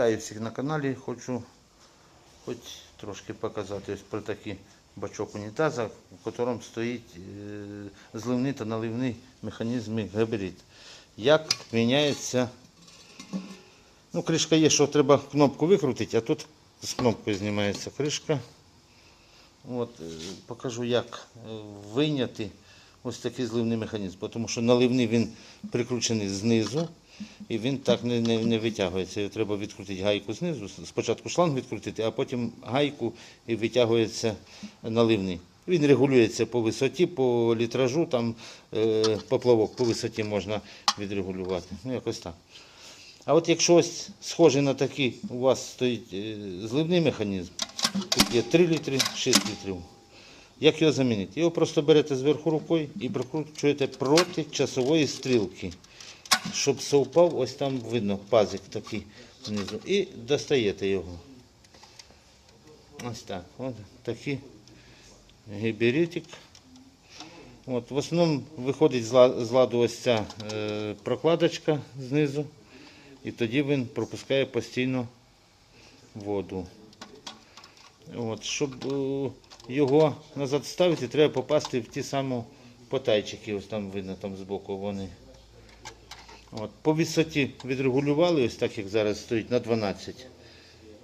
Вітаю всіх на каналі. Хочу хоч трошки показати ось про такий бачок унітаза, в якому стоїть е, зливний та наливний механізм габарит. Як міняється. Ну, кришка є, що треба кнопку викрутити, а тут з кнопкою знімається кришка. От, е, покажу, як е, вийняти ось такий зливний механізм, тому що наливний він прикручений знизу і він так не, не, не витягується. Треба відкрутити гайку знизу. Спочатку шланг відкрутити, а потім гайку і витягується наливний. Він регулюється по висоті, по літражу, там е, поплавок по висоті можна відрегулювати. Ну, якось так. А от якщо ось схожий на такий у вас стоїть е, зливний механізм, тут є 3 літри, 6 літрів. Як його замінити? Його просто берете зверху рукою і прикручуєте проти часової стрілки, щоб совпав, ось там видно пазик такий внизу. І достаєте його. Ось так. Ось такий гіберитик. От, в основному виходить з ладу ось ця е, прокладочка знизу. І тоді він пропускає постійно воду. От, щоб е, його назад ставити, треба попасти в ті самі потайчики, ось там видно там збоку вони. От, по висоті відрегулювали, ось так як зараз стоїть, на 12.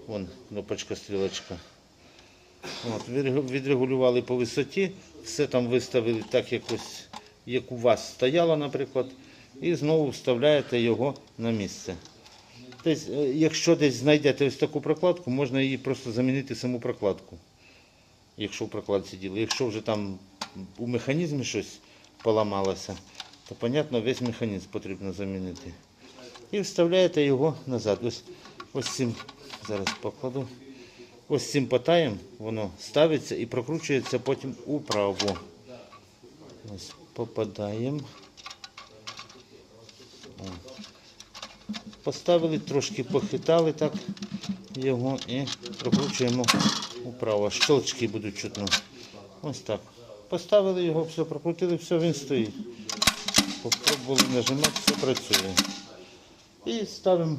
Вон кнопочка стрілочка. Відрегулювали по висоті, все там виставили так, як, ось, як у вас стояло, наприклад, і знову вставляєте його на місце. Тобто, е, якщо десь знайдете ось таку прокладку, можна її просто замінити саму прокладку, якщо в прокладці діло. Якщо вже там у механізмі щось поламалося, то, понятно, весь механізм потрібно замінити. І вставляєте його назад. Ось, ось цим зараз покладу. Ось цим потаєм воно ставиться і прокручується потім управо. Ось попадаємо. Поставили, трошки похитали так його і прокручуємо вправо. Щелчки будуть чутно. Ось так. Поставили його, все прокрутили, все, він стоїть. Попробували нажимати, все працює. І ставимо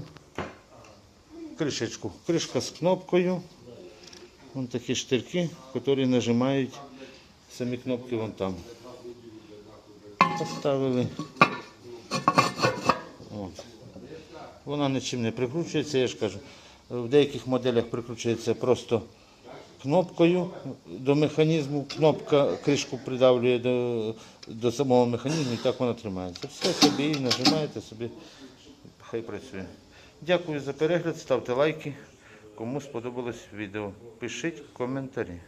кришечку. Кришка з кнопкою. Вон такі штирки, які нажимають самі кнопки вон там. Поставили. От. Вона нічим не прикручується, я ж кажу. В деяких моделях прикручується просто кнопкою до механізму. Кнопка кришку придавлює до, до самого механізму і так вона тримається. Все собі і нажимаєте собі, хай працює. Дякую за перегляд, ставте лайки. Кому сподобалось відео, пишіть коментарі.